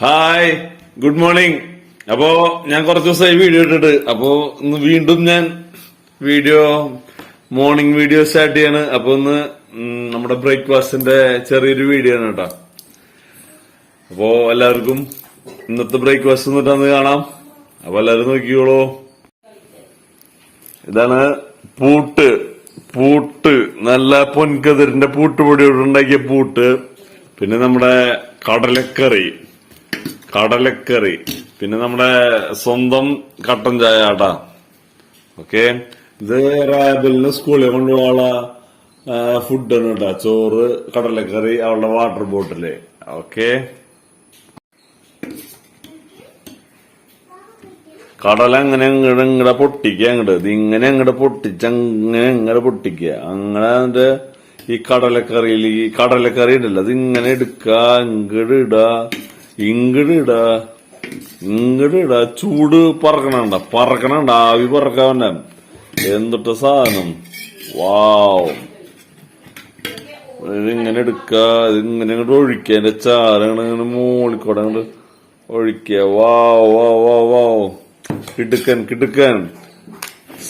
Hi good morning അപ്പോ ഞാൻ കുറച്ച് ദിവസമായി വീഡിയോ ഇട്ടിട്ട് അപ്പോ ഇന്ന് വീണ്ടും ഞാൻ വീഡിയോ മോർണിംഗ് വീഡിയോ സ്റ്റാർട്ട് ചെയ്യാണ്. അപ്പൊ ഇന്ന് നമ്മുടെ ബ്രേക്ക്ഫാസ്റ്റിന്റെ ചെറിയൊരു വീഡിയോ ആണ് കേട്ടോ. അപ്പോ എല്ലാവർക്കും ഇന്നത്തെ ബ്രേക്ക്ഫാസ്റ്റ് എന്നിട്ടാന്ന് കാണാം. അപ്പൊ എല്ലാവരും നോക്കിയോളൂ ഇതാണ് പൂട്ട് പൂട്ട് നല്ല പൊൻകതിരിന്റെ പൂട്ടുപൊടിയോട് ഉണ്ടാക്കിയ പൂട്ട്. പിന്നെ നമ്മുടെ കടലക്കറി. കടലക്കറി. പിന്നെ നമ്മുടെ സ്വന്തം കട്ടൻ ചായ ആട്ടാ. ഓക്കെ? ഇത് റാബലിന് സ്കൂളിൽ കൊണ്ടുപോകാനുള്ള ഫുഡാണ് കേട്ടോ. ചോറ് കടലക്കറി അവളുടെ വാട്ടർ ബോട്ടിൽ ഓക്കെ? കടല അങ്ങനെ ഇങ്ങടെ പൊട്ടിക്കുക അങ്ങോട്ട് ഇത് ഇങ്ങനെ അങ്ങോട്ട് പൊട്ടിച്ച് അങ്ങനെ ഇങ്ങനെ പൊട്ടിക്കുക. അങ്ങനെ ഈ കടലക്കറിയിൽ ഈ കടലക്കറി ഉണ്ടല്ലോ അത് ഇങ്ങനെ എടുക്ക ഇങ്ങോട്ട് ഇടാ ഇങ്ങട് ഇങ്ങടിടാ. ചൂട് പറക്കണണ്ട പറക്കണണ്ട ആവി പറക്കാവണ്ട എന്തിട്ട സാധനം? വാവ്. ഇതിങ്ങനെ എടുക്ക ഇതിങ്ങനെ ഇങ്ങോട്ട് ഒഴിക്കുക എന്റെ ചാരങ്ങൾ ഇങ്ങനെ മോളിക്കൂടെ അങ്ങോട്ട് ഒഴിക്കുക വാവ് വാവ് വാവ് വാ കിടുക്കൻ കിടുക്കൻ.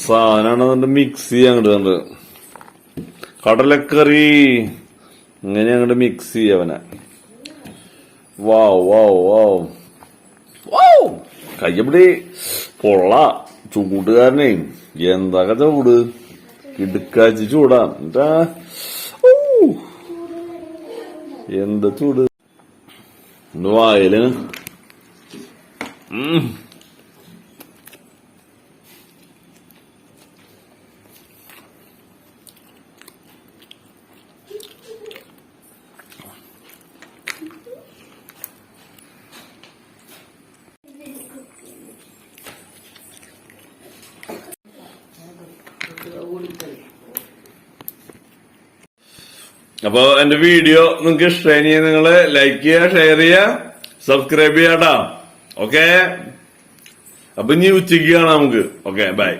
സാധനമാണ് മിക്സ് ചെയ്യാൻ അങ്ങോട്ട് കടലക്കറി. ഇങ്ങനെ അങ്ങോട്ട് മിക്സ് ചെയ്യവനെ വാവ് വാവ് വാവ് വാവ് കയ്യപ്പിടി പൊള്ള ചൂടുകാരനെ. എന്തൊക്കെ ചൂട്? ഇടുക്കാച്ചി ചൂടാ. എന്താ. എന്താ ചൂട്? വായൽ. ഉം. അപ്പൊ എന്റെ വീഡിയോ നിങ്ങൾക്ക് ഇഷ്ടമായി നിങ്ങൾ ലൈക്ക് ചെയ്യുക ഷെയർ ചെയ്യുക സബ്സ്ക്രൈബ് ചെയ്യാട്ടാ ഓക്കെ അപ്പൊ ഇനി ഉച്ചയ്ക്ക് കാണാം നമുക്ക്. Okay bye